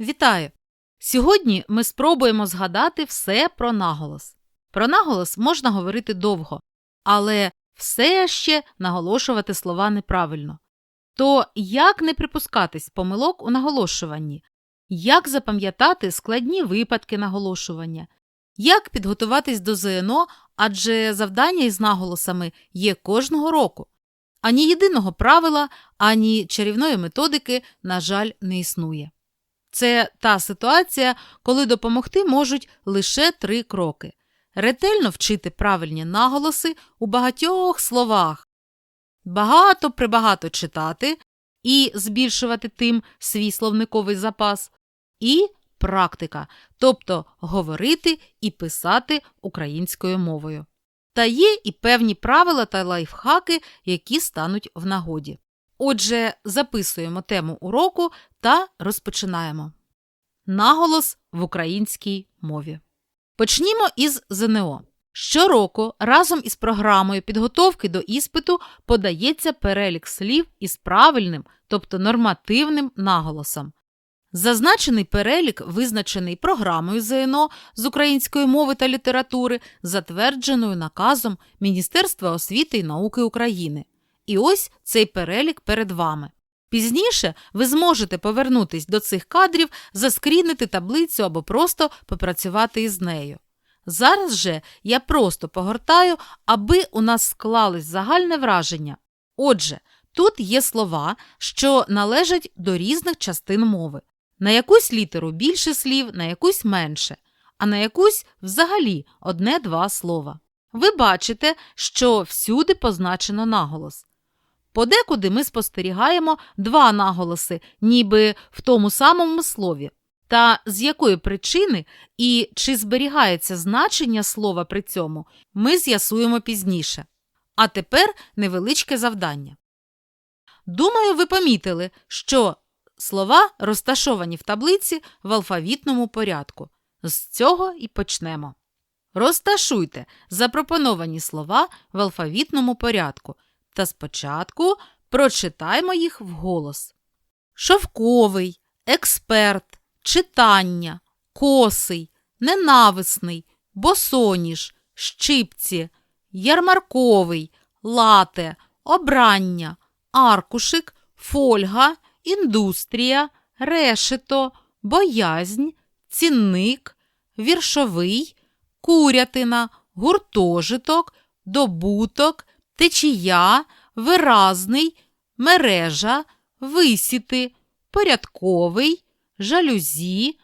Вітаю! Сьогодні ми спробуємо згадати все про наголос. Про наголос можна говорити довго, але все ще наголошувати слова неправильно. То як не припускатись помилок у наголошуванні? Як запам'ятати складні випадки наголошування? Як підготуватись до ЗНО, адже завдання із наголосами є кожного року. Ані єдиного правила, ані чарівної методики, на жаль, не існує. Це та ситуація, коли допомогти можуть лише три кроки: ретельно вчити правильні наголоси у багатьох словах, багато прибагато читати і збільшувати тим свій словниковий запас, і практика, тобто говорити і писати українською мовою. Та є і певні правила та лайфхаки, які стануть в нагоді. Отже, записуємо тему уроку та розпочинаємо. Наголос в українській мові. Почнімо із ЗНО. Щороку разом із програмою підготовки до іспиту подається перелік слів із правильним, тобто нормативним наголосом. Зазначений перелік визначений програмою ЗНО з української мови та літератури, затвердженою наказом Міністерства освіти і науки України. І ось цей перелік перед вами. Пізніше ви зможете повернутись до цих кадрів, заскрінити таблицю або просто попрацювати із нею. Зараз же я просто погортаю, аби у нас склалось загальне враження. Отже, тут є слова, що належать до різних частин мови. На якусь літеру більше слів, на якусь менше, а на якусь взагалі одне-два слова. Ви бачите, що всюди позначено наголос. Подекуди ми спостерігаємо два наголоси, ніби в тому самому слові. Та з якої причини і чи зберігається значення слова при цьому, ми з'ясуємо пізніше. А тепер невеличке завдання. Думаю, ви помітили, що слова розташовані в таблиці в алфавітному порядку. З цього і почнемо. Розташуйте запропоновані слова в алфавітному порядку та спочатку прочитаймо їх вголос. Шовковий, експерт, читання, косий, ненависний, босоніж, щипці, ярмарковий, лате, обрання, аркушик, фольга, індустрія, решето, боязнь, цінник, віршовий, курятина, гуртожиток, добуток, течія, виразний, мережа, висіти, порядковий, жалюзі,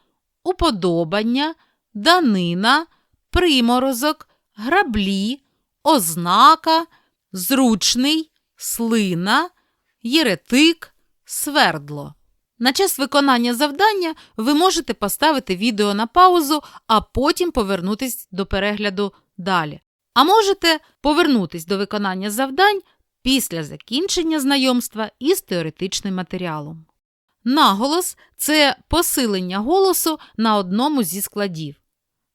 уподобання, данина, приморозок, граблі, ознака, зручний, слина, єретик, свердло. На час виконання завдання ви можете поставити відео на паузу, а потім повернутись до перегляду далі. А можете повернутись до виконання завдань після закінчення знайомства із теоретичним матеріалом. Наголос це посилення голосу на одному зі складів.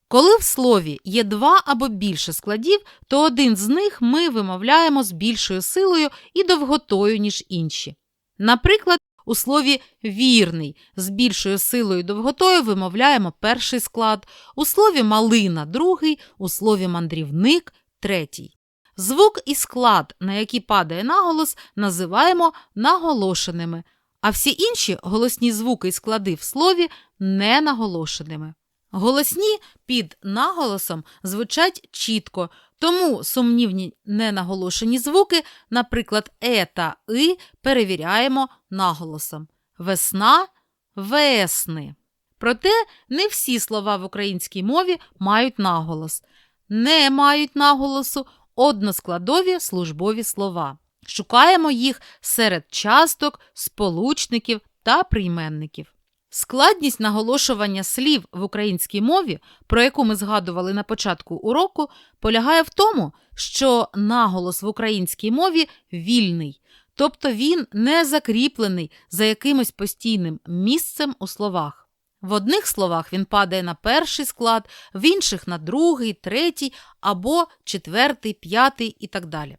Коли в слові є два або більше складів, то один з них ми вимовляємо з більшою силою і довготою, ніж інші. Наприклад, у слові вірний з більшою силою і довготою вимовляємо перший склад, у слові малина другий, у слові мандрівник третій. Звук і склад, на який падає наголос, називаємо наголошеними, а всі інші голосні звуки і склади в слові ненаголошеними. Голосні під наголосом звучать чітко, тому сумнівні ненаголошені звуки, наприклад, е та и, перевіряємо наголосом. Весна весни. Проте не всі слова в українській мові мають наголос. Не мають наголосу односкладові службові слова. Шукаємо їх серед часток, сполучників та прийменників. Складність наголошування слів в українській мові, про яку ми згадували на початку уроку, полягає в тому, що наголос в українській мові вільний, тобто він не закріплений за якимось постійним місцем у словах. В одних словах він падає на перший склад, в інших на другий, третій або четвертий, п'ятий і так далі.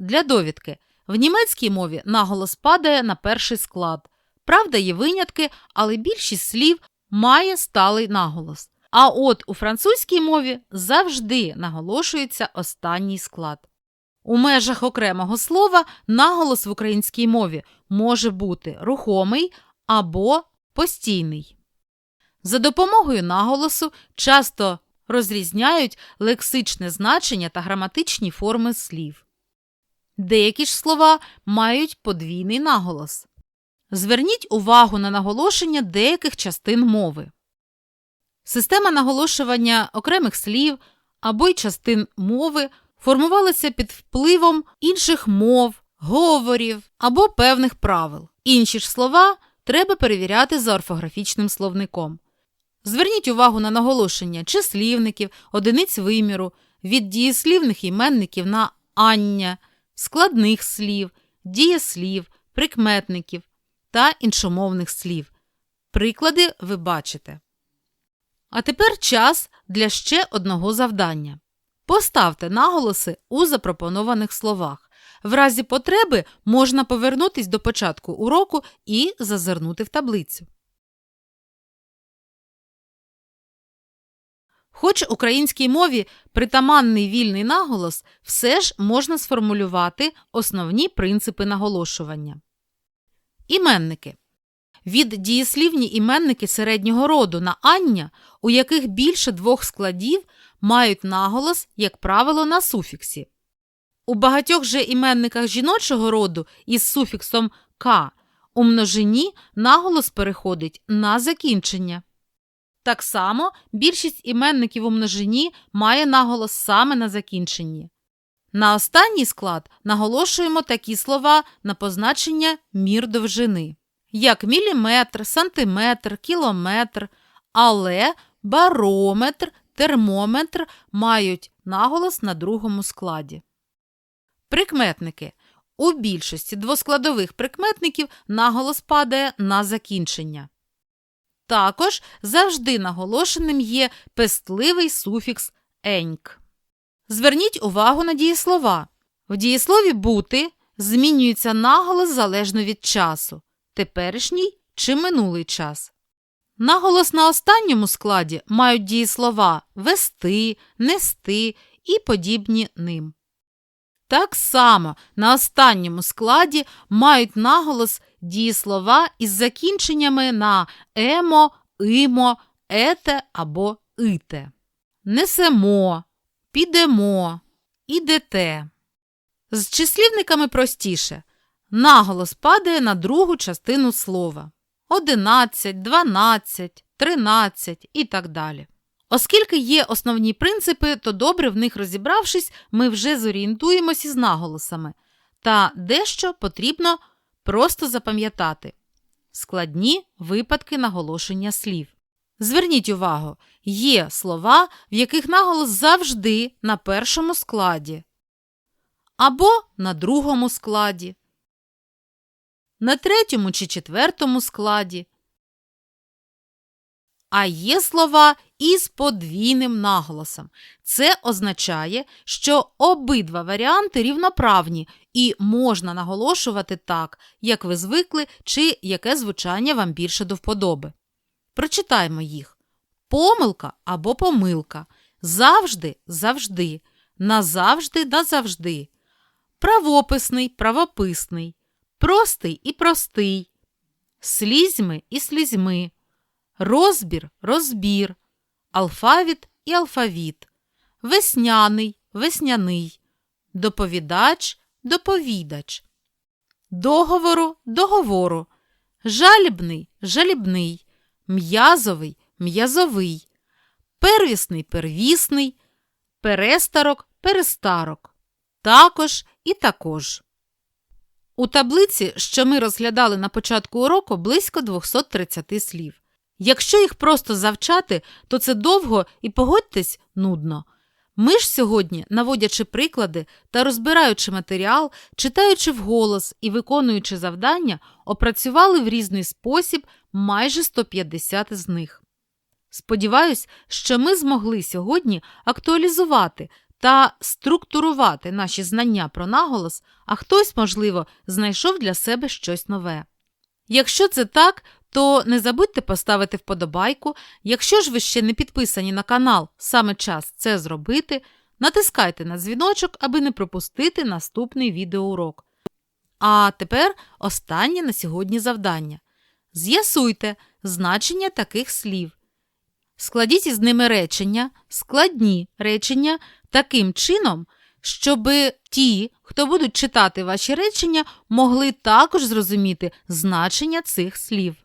Для довідки, в німецькій мові наголос падає на перший склад. Правда, є винятки, але більшість слів має сталий наголос. А от у французькій мові завжди наголошується останній склад. У межах окремого слова наголос в українській мові може бути рухомий або постійний. За допомогою наголосу часто розрізняють лексичне значення та граматичні форми слів. Деякі ж слова мають подвійний наголос. Зверніть увагу на наголошення деяких частин мови. Система наголошування окремих слів або й частин мови формувалася під впливом інших мов, говорів або певних правил. Інші ж слова треба перевіряти за орфографічним словником. Зверніть увагу на наголошення числівників, одиниць виміру, від дієслівних іменників на ання, складних слів, дієслів, прикметників та іншомовних слів. Приклади ви бачите. А тепер час для ще одного завдання. Поставте наголоси у запропонованих словах. В разі потреби можна повернутись до початку уроку і зазирнути в таблицю. Хоч українській мові притаманний вільний наголос, все ж можна сформулювати основні принципи наголошування. Іменники. Від дієслівні іменники середнього роду на ання, у яких більше двох складів, мають наголос, як правило, на суфіксі. У багатьох же іменниках жіночого роду із суфіксом к у множині наголос переходить на закінчення. Так само більшість іменників у множині має наголос саме на закінченні. На останній склад наголошуємо такі слова на позначення мір довжини, як міліметр, сантиметр, кілометр, але барометр, термометр мають наголос на другому складі. Прикметники. У більшості двоскладових прикметників наголос падає на закінчення. Також завжди наголошеним є пестливий суфікс еньк. Зверніть увагу на дієслова. В дієслові бути змінюється наголос залежно від часу теперішній чи минулий час. Наголос на останньому складі мають дієслова вести, нести і подібні ним. Так само на останньому складі мають наголос дієслова із закінченнями на емо, имо, ете або ите. Несемо, підемо, ідете. З числівниками простіше. Наголос падає на другу частину слова 11, 12, 13 і так далі. Оскільки є основні принципи, то добре в них розібравшись, ми вже зорієнтуємося із наголосами, та дещо потрібно просто запам'ятати складні випадки наголошення слів. Зверніть увагу, є слова, в яких наголос завжди на першому складі, або на другому складі, на третьому чи четвертому складі. А є слова із подвійним наголосом. Це означає, що обидва варіанти рівноправні і можна наголошувати так, як ви звикли, чи яке звучання вам більше до вподоби. Прочитаймо їх. Помилка або помилка. Завжди завжди. Назавжди назавжди. Правописний правописний. Простий і простий. Слізьми і слізьми. Розбір розбір. Алфавіт і алфавіт. Весняний весняний. Доповідач доповідач. Договору договору. Жалібний жалібний. М'язовий м'язовий. Первісний первісний. Перестарок перестарок. Також і також. У таблиці, що ми розглядали на початку уроку, близько 230 слів. Якщо їх просто завчати, то це довго і погодьтесь нудно. Ми ж сьогодні, наводячи приклади та розбираючи матеріал, читаючи вголос і виконуючи завдання, опрацювали в різний спосіб майже 150 з них. Сподіваюсь, що ми змогли сьогодні актуалізувати та структурувати наші знання про наголос, а хтось, можливо, знайшов для себе щось нове. Якщо це так, то не забудьте поставити вподобайку. Якщо ж ви ще не підписані на канал, саме час це зробити, натискайте на дзвіночок, аби не пропустити наступний відеоурок. А тепер останнє на сьогодні завдання. З'ясуйте значення таких слів. Складіть із ними речення, складні речення таким чином, щоб ті, хто будуть читати ваші речення, могли також зрозуміти значення цих слів.